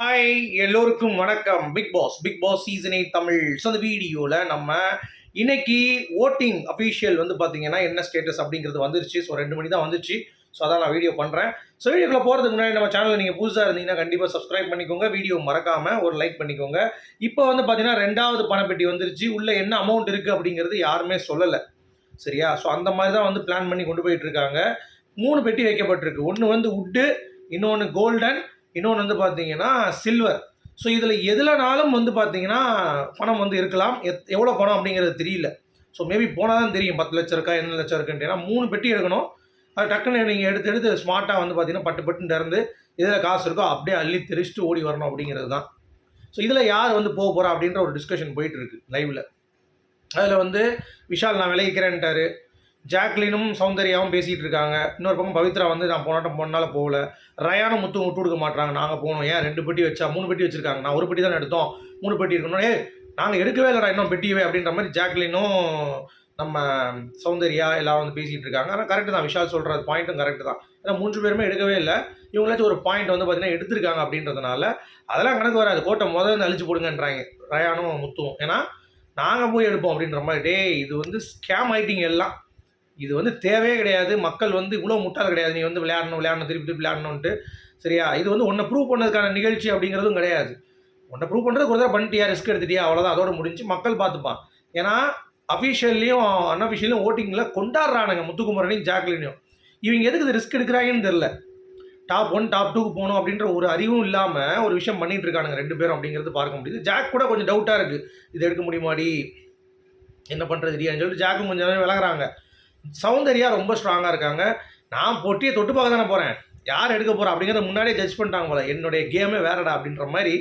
Hi எல்லோருக்கும் வணக்கம். Bigg Boss Bigg Boss season eight Tamil. So அந்த வீடியோவில் நம்ம இன்னைக்கு ஓட்டிங் அஃபீஷியல் வந்து பார்த்தீங்கன்னா என்ன ஸ்டேட்டஸ் அப்படிங்கிறது வந்துருச்சு. ஸோ ரெண்டு மணி தான் வந்துச்சு. ஸோ அதான் நான் வீடியோ பண்ணுறேன் ஸோ வீடியோக்குள்ள போகிறதுக்கு முன்னாடி நம்ம சேனல் நீங்கள் புதுசாக இருந்தீங்கன்னா கண்டிப்பாக சப்ஸ்கிரைப் பண்ணிக்கோங்க. வீடியோ மறக்காமல் ஒரு லைக் பண்ணிக்கோங்க. இப்போ வந்து பார்த்தீங்கன்னா ரெண்டாவது பணப்பெட்டி வந்துருச்சு. உள்ளே என்ன அமௌண்ட் இருக்குது அப்படிங்கிறது யாருமே சொல்லலை. சரியா? ஸோ அந்த மாதிரி தான் வந்து பிளான் பண்ணி கொண்டு போயிட்டு இருக்காங்க. மூணு பெட்டி வைக்கப்பட்டிருக்கு. ஒன்று வந்து உட்டு இன்னொன்று கோல்டன் இன்னொன்று வந்து பார்த்தீங்கன்னா சில்வர் ஸோ இதில் எதுலனாலும் வந்து பார்த்தீங்கன்னா பணம் வந்து இருக்கலாம். எத் எவ்வளோ பணம் அப்படிங்கிறது தெரியல. ஸோ மேபி போனால் தான் தெரியும். பத்து லட்சம் இருக்கா என்ன லட்சம் இருக்குன்ட்டு. ஏன்னா மூணு பெட்டி எடுக்கணும். அது டக்குன்னு நீங்கள் எடுத்து எடுத்து ஸ்மார்ட்டாக வந்து பார்த்தீங்கன்னா பட்டு பட்டு திறந்து எதில் காசு இருக்கோ அப்படியே அள்ளி தெரிச்சுட்டு ஓடி வரணும் அப்படிங்கிறது தான். ஸோ இதில் யார் வந்து போக போகிறா அப்படின்ற ஒரு டிஸ்கஷன் போயிட்டு இருக்கு லைவில் அதில் வந்து விஷால் நான் விளைவிக்கிறேன்ட்டாரு ஜாக்லினும் சௌந்தர்யாவும் பேசிகிட்டு இருக்காங்க. இன்னொரு பக்கம் பவித்ரா வந்து நான் போனாட்டம் போனால போகல. ரயானும் முத்து விட்டு கொடுக்க மாட்டாங்க நாங்கள் போகணும் ஏன்? ரெண்டு பெட்டி வச்சா மூணு பெட்டி வச்சுருக்காங்க. நான் ஒரு பெட்டி தான் எடுத்தோம். மூணு பெட்டி இருக்கணும். ஏ நாங்கள் எடுக்கவே இல்லைடா. இன்னும் பெட்டியவே அப்படின்ற மாதிரி ஜாக்லினும் நம்ம சௌந்தர்யா எல்லாம் வந்து பேசிகிட்டு இருக்காங்க. ஆனால் கரெக்டு தான். விஷால் சொல்கிற பாயிண்ட்டும் கரெக்டு தான். ஏன்னா மூன்று பேருமே எடுக்கவே இல்லை. இவங்களாச்சும் ஒரு பாயிண்ட் வந்து பார்த்தீங்கன்னா எடுத்திருக்காங்க அப்படின்றதுனால அதெல்லாம் கணக்கு வராது. கோட்டை முதல்ல வந்து அழிச்சு போடுங்கன்றாங்க. ரயானும் முத்துவும். ஏன்னா நாங்கள் போய் எடுப்போம் அப்படின்ற மாதிரி. டேய் இது வந்து ஸ்கேம் ஆயிட்டிங்க எல்லாம். இது வந்து தேவையே கிடையாது. மக்கள் வந்து இவ்வளோ முட்டாள் கிடையாது. நீ வந்து விளையாடணும் விளையாடணும் திருப்பி திருப்பி விளையாடணுன்ட்டு சரியா? இது வந்து ஒன்றை ப்ரூவ் பண்ணதுக்கான நிகழ்ச்சி அப்படிங்கிறதும் கிடையாது. ஒன்றை ப்ரூவ் பண்ணுறது ஒரு தடவை பண்ணிட்டியா? ரிஸ்க் எடுத்துட்டியா? அவ்வளோதான் அதோட முடிஞ்சு மக்கள் பார்த்துப்பான். ஏன்னா அஃபீஷியல்லையும் அன்அஃபிஷியலையும் ஓட்டிங்கில் கொண்டாடுறானுங்க முத்துக்குமரனையும் ஜாக்லினையும். இவங்க எதுக்கு இது ரிஸ்க் எடுக்கிறாங்கன்னு தெரில டாப் ஒன் டாப் டூக்கு போகணும் அப்படின்ற ஒரு அறிவும் இல்லாமல் ஒரு விஷயம் பண்ணிகிட்டு இருக்கானுங்க ரெண்டு பேரும் அப்படிங்கிறது பார்க்க முடியுது. ஜாக் கூட கொஞ்சம் டவுட்டாக இருக்குது இது எடுக்க முடியுமாடி? என்ன பண்ணுறது இல்லையான்னு சொல்லிட்டு ஜாக்கும் கொஞ்சம் நேரம் விலகுறாங்க. சௌந்தர்யா ரொம்ப ஸ்ட்ராங்காக இருக்காங்க. நான் பொட்டியை தொட்டு பார்க்க தானே போகிறேன் யார் எடுக்க போகிறா அப்படிங்கிறத முன்னாடியே ஜட்ஜ் பண்ணிட்டாங்க போல. என்னுடைய கேமே வேறடா அப்படின்ற மாதிரி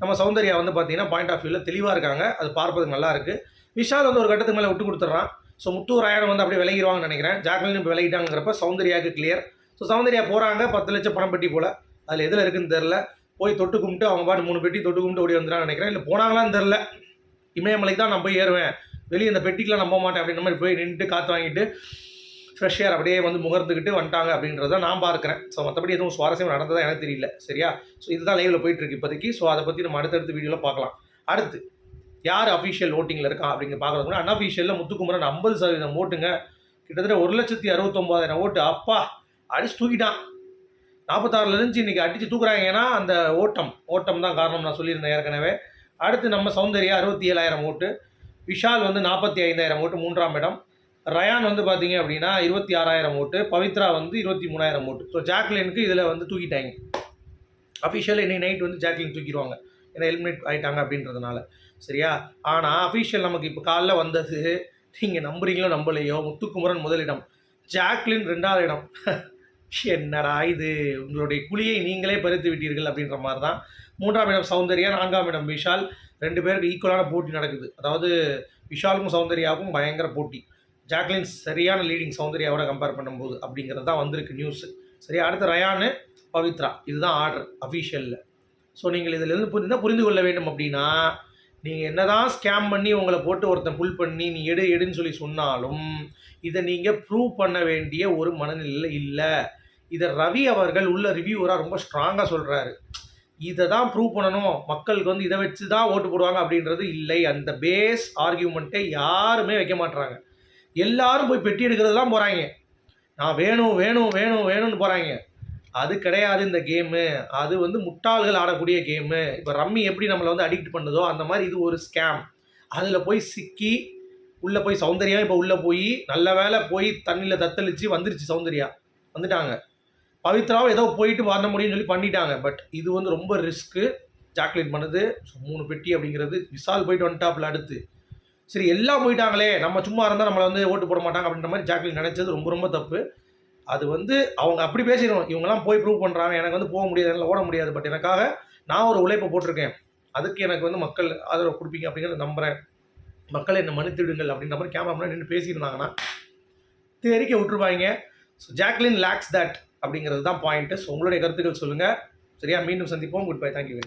நம்ம சௌந்தர்யா வந்து பார்த்தீங்கன்னா பாயிண்ட் ஆஃப் வியூவில் தெளிவாக இருக்காங்க. அது பார்ப்பதுக்கு நல்லா இருக்குது விஷால் வந்து ஒரு கட்டத்துக்கு மேலே விட்டு கொடுத்துட்றான். ஸோ முத்தூர் ராயணம் வந்து அப்படியே விலகிடுவாங்கன்னு நினைக்கிறேன். ஜாக்லின் இப்போ விலகிட்டாங்கிறப்ப சௌந்தர்யாவுக்கு கிளியர் ஸோ சௌந்தர்யா போகிறாங்க பத்து லட்சம் பணம் பெட்டி போல். அதில் எதில் இருக்குன்னு தெரில போய் தொட்டு கும்பிட்டு அவங்க பாட்டு மூணு பெட்டி தொட்டு கும்பிட்டு ஓடி வந்துடான்னு நினைக்கிறேன். இல்லை போனாங்களான்னு தெரில இமயமலைக்கு தான் நான் போய் ஏறுவேன். வெளியே இந்த பெட்டிக்கெலாம் நம்ப மாட்டேன் அப்படின்ற மாதிரி போய் நின்றுட்டு காற்று வாங்கிட்டு ஃப்ரெஷ் ஏர் அப்படியே வந்து முகர்ந்துக்கிட்டு வந்துட்டாங்க அப்படின்றத நான் பார்க்குறேன். ஸோ மற்றபடி எதுவும் சுவாரஸ்யம் நடந்ததா எனக்கு தெரியல. சரியா? ஸோ இதுதான் லைவில் போயிட்டுருக்கு இப்போதைக்கு. ஸோ அதை பற்றி நம்ம அடுத்தடுத்த வீடியோவில் பார்க்கலாம். அடுத்து யார் அஃபிஷியல் ஓட்டிங்கில் இருக்கா அப்படிங்க பார்க்குறது கூட அன்அஃபிஷியலில் முத்துக்குமரன் ஐம்பது சதவீதம் ஓட்டுங்க. கிட்டத்தட்ட ஒரு லட்சத்தி அறுபத்தொம்பதாயிரம் ஓட்டு. அப்பா அடிச்சு தூக்கிட்டான். நாற்பத்தாறுலேருந்து இன்றைக்கி அடித்து தூக்குறாங்க. ஏன்னா அந்த ஓட்டம் ஓட்டம் தான் காரணம் நான் சொல்லியிருந்தேன் ஏற்கனவே. அடுத்து நம்ம சௌந்தர்யா அறுபத்தி ஏழாயிரம் ஓட்டு. விஷால் வந்து நாற்பத்தி ஐந்தாயிரம் ஓட்டு மூன்றாம் இடம். ரயான் வந்து பார்த்தீங்க அப்படின்னா இருபத்தி ஆறாயிரம் ஓட்டு பவித்ரா வந்து இருபத்தி மூணாயிரம் ஓட்டு. ஸோ ஜாக்லினுக்கு இதில் வந்து தூக்கிட்டாங்க. அஃபிஷியல் இன்னைக்கு நைட் வந்து ஜாக்லின் தூக்கிடுவாங்க. ஏன்னா எலிமினேட் ஆகிட்டாங்க அப்படின்றதுனால. சரியா? ஆனால் அஃபிஷியல் நமக்கு இப்போ காலைல வந்தது நீங்கள் நம்புறீங்களோ நம்பலையோ முத்துக்குமரன் முதலிடம் ஜாக்லின் ரெண்டாவது இடம். என்னடா இது? உங்களுடைய குழியை நீங்களே பறித்து விட்டீர்கள் அப்படின்ற மாதிரி தான் மூன்றாம் இடம் சௌந்தர்யா நான்காம் இடம் விஷால். ரெண்டு பேருக்கு ஈக்குவலான போட்டி நடக்குது. அதாவது விஷாலுக்கும் சௌந்தர்யாவுக்கும் பயங்கர போட்டி. ஜாக்லின் சரியான லீடிங் சௌந்தர்யாவோட கம்பேர் பண்ணும்போது அப்படிங்கிறது தான் வந்திருக்கு நியூஸ் சரியா அடுத்து ரயானு பவித்ரா. இதுதான் ஆர்டர் அஃபீஷியலில் ஸோ நீங்கள் இதிலிருந்து புரிந்தால் புரிந்து கொள்ள வேண்டும் அப்படின்னா நீங்கள் என்ன தான் ஸ்கேம் பண்ணி உங்களை போட்டு ஒருத்தன் புல் பண்ணி நீ எடு எடுன்னு சொல்லி சொன்னாலும் இதை நீங்கள் ப்ரூவ் பண்ண வேண்டிய ஒரு மனநிலையில் இல்லை. இதை ரவி அவர்கள் உள்ள ரிவ்யூவராக ரொம்ப ஸ்ட்ராங்காக சொல்கிறாரு இதை தான் ப்ரூவ் பண்ணணும். மக்களுக்கு வந்து இதை வச்சு தான் ஓட்டு போடுவாங்க அப்படின்றது இல்லை. அந்த பேஸ் ஆர்கியூமெண்ட்டை யாருமே வைக்க மாட்டுறாங்க எல்லாரும் போய் பெட்டி எடுக்கிறது தான் போகிறாங்க நான் வேணும் வேணும் வேணும் வேணும்னு போகிறாங்க அது கிடையாது இந்த கேமு அது வந்து முட்டாள்கள் ஆடக்கூடிய கேமு இப்போ ரம்மி எப்படி நம்மளை வந்து அடிக்ட் பண்ணுதோ அந்த மாதிரி இது ஒரு ஸ்கேம் அதில் போய் சிக்கி உள்ளே போய் சௌந்தர்யா இப்போ உள்ளே போய் நல்ல வேலை போய் தண்ணியில் தத்தளிச்சு வந்துருச்சு சௌந்தர்யா. வந்துட்டாங்க. பவித்ராவும் ஏதோ போயிட்டு வர முடியும்னு சொல்லி பண்ணிட்டாங்க. பட் இது வந்து ரொம்ப ரிஸ்க்கு ஜாக்லின் பண்ணுது. ஸோ மூணு பெட்டி அப்படிங்கிறது விசால் போயிட்டு வந்துட்டாப்புல அடுத்து. சரி எல்லாம் போயிட்டாங்களே. நம்ம சும்மா இருந்தால் நம்மளை வந்து ஓட்டு போட மாட்டாங்க அப்படின்ற மாதிரி ஜாக்லின் நினச்சது ரொம்ப ரொம்ப தப்பு. அது வந்து அவங்க அப்படி பேசிடணும். இவங்கெல்லாம் போய் ப்ரூவ் பண்ணுறாங்க எனக்கு வந்து போக முடியாது. என்னால் ஓட முடியாது. பட் எனக்காக நான் ஒரு உழைப்பை போட்டிருக்கேன். அதுக்கு எனக்கு வந்து மக்கள் ஆதரவு கொடுப்பீங்க அப்படிங்கிறத நம்புகிறேன் மக்கள் என்னை மன்னித்துடுங்கள் அப்படின்ற மாதிரி கேமரா முன்னாடி நின்று பேசியிருந்தாங்கன்னா தெரிக்க விட்டுருப்பாங்க ஸோ ஜாக்லின் லேக்ஸ் தட் அப்படிங்கிறது தான் பாயிண்ட்டு ஸோ உங்களுடைய கருத்துக்கள் சொல்லுங்கள் சரியா? மீண்டும் சந்திப்போம். Good bye thank you